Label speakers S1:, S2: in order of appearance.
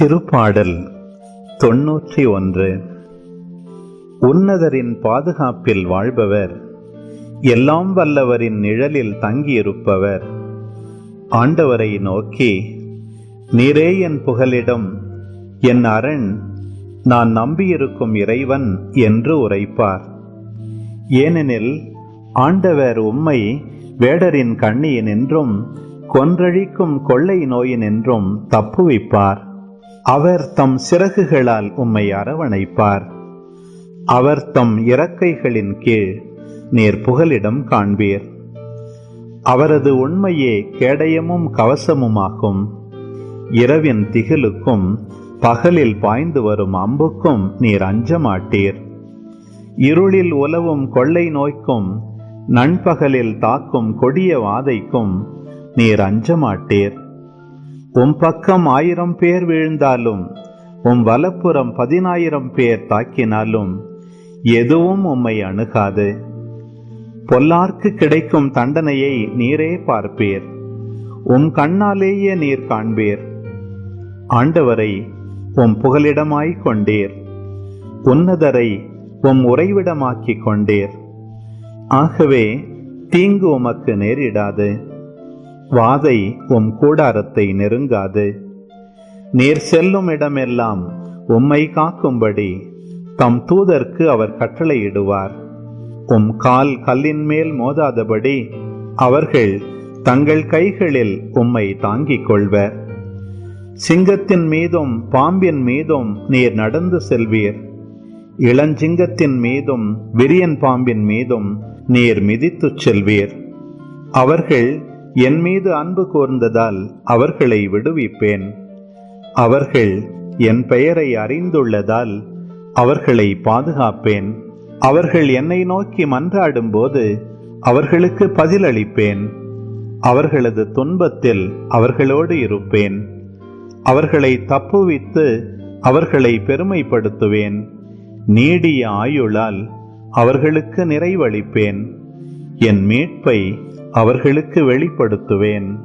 S1: திருப்பாடல் தொன்னூற்றி ஒன்று. உன்னதரின் பாதுகாப்பில் வாழ்பவர் எல்லாம் வல்லவரின் நிழலில் தங்கியிருப்பவர். ஆண்டவரை நோக்கி நீரே என் புகலிடம் என் அரண் நான் நம்பியிருக்கும் இறைவன் என்று உரைப்பார். ஏனெனில் ஆண்டவர் உம்மை வேடரின் கண்ணியினின்றும் கொன்றழிக்கும் கொள்ளை நோயினின்றும் தப்புவிப்பார். அவர் தம் சிறகுகளால் உம்மை அரவணைப்பார். அவர் தம் இறக்கைகளின் கீழ் நீர் புகலிடம் காண்பீர். அவரது உண்மையே கேடயமும் கவசமுமாகும். இரவின் திகிலுக்கும் பகலில் பாய்ந்து வரும் அம்புக்கும் நீர் அஞ்ச மாட்டீர் இருளில் உலவும் கொள்ளை நோய்க்கும் நண்பகலில் தாக்கும் கொடிய வாதைக்கும் நீர் அஞ்ச மாட்டீர் உம் பக்கம் ஆயிரம் பேர் விழுந்தாலும் உம் வலப்புறம் பதினாயிரம் பேர் தாக்கினாலும் எதுவும் உம்மை அணுகாது. பொல்லார்க்கு கிடைக்கும் தண்டனையை நீரே பார்ப்பீர். உம் கண்ணாலேயே நீர் காண்பீர். ஆண்டவரை உம் புகலிடமாய் கொண்டீர். உன்னதரை உம் உறைவிடமாக்கிக் கொண்டீர். ஆகவே தீங்கு உமக்கு நேரிடாது. வாதை உம் கூடாரத்தை நெருங்காது. நீர் செல்லும் இடமெல்லாம் உம்மை காக்கும்படி தம் தூதர்க்கு அவர் கட்டளையிடுவார். உம் கால் கல்லின் மேல் மோதாதபடி அவர்கள் தங்கள் கைகளில் உம்மை தாங்கிக் கொள்வர். சிங்கத்தின் மீதும் பாம்பின் மீதும் நீர் நடந்து செல்வீர். இளஞ்சிங்கத்தின் மீதும் விரியன் பாம்பின் மீதும் நீர் மிதித்துச் செல்வீர். அவர்கள் என் மீது அன்பு கூர்ந்ததால் அவர்களை விடுவிப்பேன். அவர்கள் என் பெயரை அறிந்துள்ளதால் அவர்களை பாதுகாப்பேன். அவர்கள் என்னை நோக்கி மன்றாடும்போது அவர்களுக்கு பதிலளிப்பேன். அவர்களது துன்பத்தில் அவர்களோடு இருப்பேன். அவர்களை தப்புவித்து அவர்களை பெருமைப்படுத்துவேன். நீடிய ஆயுளால் அவர்களுக்கு நிறைவளிப்பேன். என் மீட்பை அவர்களுக்கு வெளிப்படுத்துவேன்.